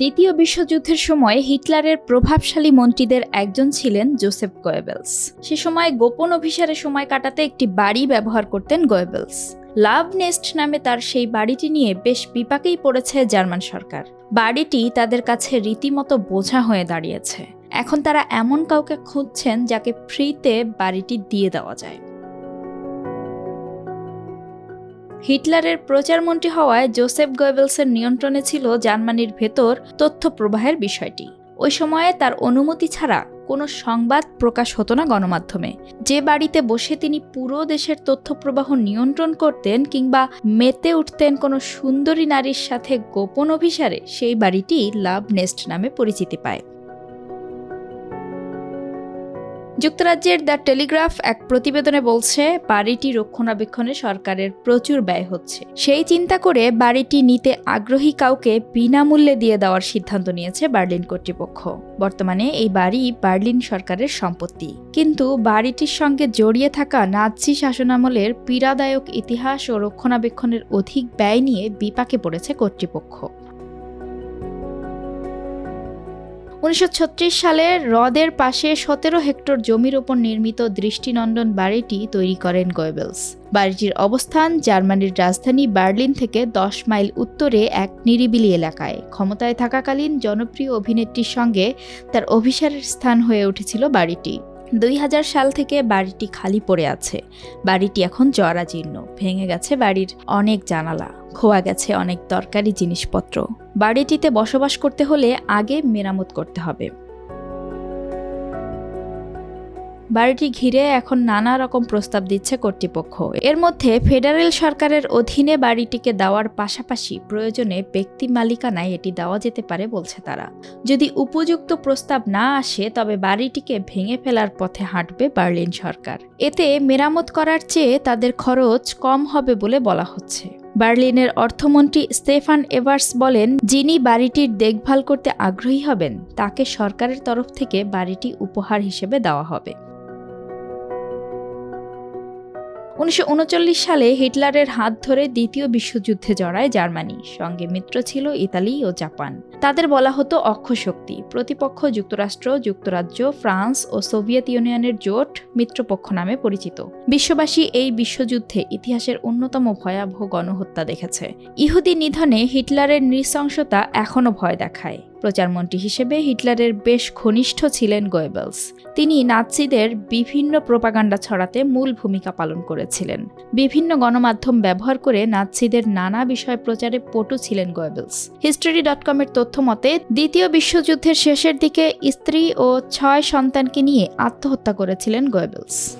দ্বিতীয় বিশ্বযুদ্ধের সময় হিটলারের প্রভাবশালী মন্ত্রীদের একজন ছিলেন জোসেফ গোয়েবেলস। সে সময় গোপন অভিসারে সময় কাটাতে একটি বাড়ি ব্যবহার করতেন গোয়েবেলস। লাভ নেস্ট নামে তার সেই বাড়িটি নিয়ে বেশ বিপাকেই পড়েছে জার্মান সরকার। বাড়িটি তাদের কাছে রীতিমতো বোঝা হয়ে দাঁড়িয়েছে। এখন তারা এমন কাউকে খুঁজছেন যাকে ফ্রিতে বাড়িটি দিয়ে দেওয়া যায়। হিটলারের প্রচারমন্ত্রী হওয়ায় জোসেফ গোয়েবেলসের নিয়ন্ত্রণে ছিল জার্মানির ভেতর তথ্য প্রবাহের বিষয়টি। ওই সময়ে তার অনুমতি ছাড়া কোনো সংবাদ প্রকাশ হতো না গণমাধ্যমে। যে বাড়িতে বসে তিনি পুরো দেশের তথ্য প্রবাহ নিয়ন্ত্রণ করতেন কিংবা মেতে উঠতেন কোনো সুন্দরী নারীর সাথে গোপন অভিসারে, সেই বাড়িটি লাভ নেস্ট নামে পরিচিতি পায়। যুক্তরাজ্যের দ্য টেলিগ্রাফ এক প্রতিবেদনে বলছে, বাড়িটি রক্ষণাবেক্ষণে সরকারের প্রচুর ব্যয় হচ্ছে। সেই চিন্তা করে বাড়িটি নিতে আগ্রহী কাউকে বিনামূল্যে দিয়ে দেওয়ার সিদ্ধান্ত নিয়েছে বার্লিন কর্তৃপক্ষ। বর্তমানে এই বাড়ি বার্লিন সরকারের সম্পত্তি। কিন্তু বাড়িটির সঙ্গে জড়িয়ে থাকা নাৎসি শাসনামলের পীড়াদায়ক ইতিহাস ও রক্ষণাবেক্ষণের অধিক ব্যয় নিয়ে বিপাকে পড়েছে কর্তৃপক্ষ। উনিশশো ছত্রিশ সালে হ্রদের পাশে সতেরো হেক্টর জমির ওপর নির্মিত দৃষ্টিনন্দন বাড়িটি তৈরি করেন গোয়েবেলস। বাড়িটির অবস্থান জার্মানির রাজধানী বার্লিন থেকে দশ মাইল উত্তরে এক নিরিবিলি এলাকায়। ক্ষমতায় থাকাকালীন জনপ্রিয় অভিনেত্রীর সঙ্গে তার অভিসারের স্থান হয়ে উঠেছিল বাড়িটি। দুই হাজার সাল থেকে বাড়িটি খালি পড়ে আছে। বাড়িটি এখন জরাজীর্ণ। ভেঙে গেছে বাড়ির অনেক জানালা। খোয়া গেছে অনেক দরকারি জিনিসপত্র। বাড়িটিতে বসবাস করতে হলে আগে মেরামত করতে হবে। বাড়িটি ঘিরে এখন নানা রকম প্রস্তাব দিচ্ছে কর্তৃপক্ষ। এর মধ্যে ফেডারেল সরকারের অধীনে বাড়িটিকে দেওয়ার পাশাপাশি প্রয়োজনে ব্যক্তি মালিকানায় এটি দেওয়া যেতে পারে বলছে তারা। যদি উপযুক্ত প্রস্তাব না আসে, তবে বাড়িটিকে ভেঙে ফেলার পথে হাঁটবে বার্লিন সরকার। এতে মেরামত করার চেয়ে তাদের খরচ কম হবে বলে বলা হচ্ছে। বার্লিনের অর্থমন্ত্রী স্টেফান এভার্স বলেন, যিনি বাড়িটির দেখভাল করতে আগ্রহী হবেন, তাকে সরকারের তরফ থেকে বাড়িটি উপহার হিসেবে দেওয়া হবে। উনিশশো উনচল্লিশ সালে হিটলারের হাত ধরে দ্বিতীয় বিশ্বযুদ্ধে জড়ায় জার্মানি। সঙ্গে মিত্র ছিল ইতালি ও জাপান। তাদের বলা হতো অক্ষশক্তি। প্রতিপক্ষ যুক্তরাষ্ট্র, যুক্তরাজ্য, ফ্রান্স ও সোভিয়েত ইউনিয়নের জোট মিত্রপক্ষ নামে পরিচিত। বিশ্ববাসী এই বিশ্বযুদ্ধে ইতিহাসের অন্যতম ভয়াবহ গণহত্যা দেখেছে। ইহুদি নিধনে হিটলারের নৃশংসতা এখনও ভয় দেখায়। প্রচারমন্ত্রী হিসেবে হিটলারের বেশ ঘনিষ্ঠ ছিলেন গোয়েবেলস। তিনি নাৎসিদের বিভিন্ন প্রপাগান্ডা ছড়াতে মূল ভূমিকা পালন করেছিলেন। বিভিন্ন গণমাধ্যম ব্যবহার করে নাৎসিদের নানা বিষয় প্রচারে পটু ছিলেন গোয়েবেলস। হিস্টোরি ডট কমের তথ্য মতে, দ্বিতীয় বিশ্বযুদ্ধের শেষের দিকে স্ত্রী ও ছয় সন্তানকে নিয়ে আত্মহত্যা করেছিলেন গোয়েবেলস।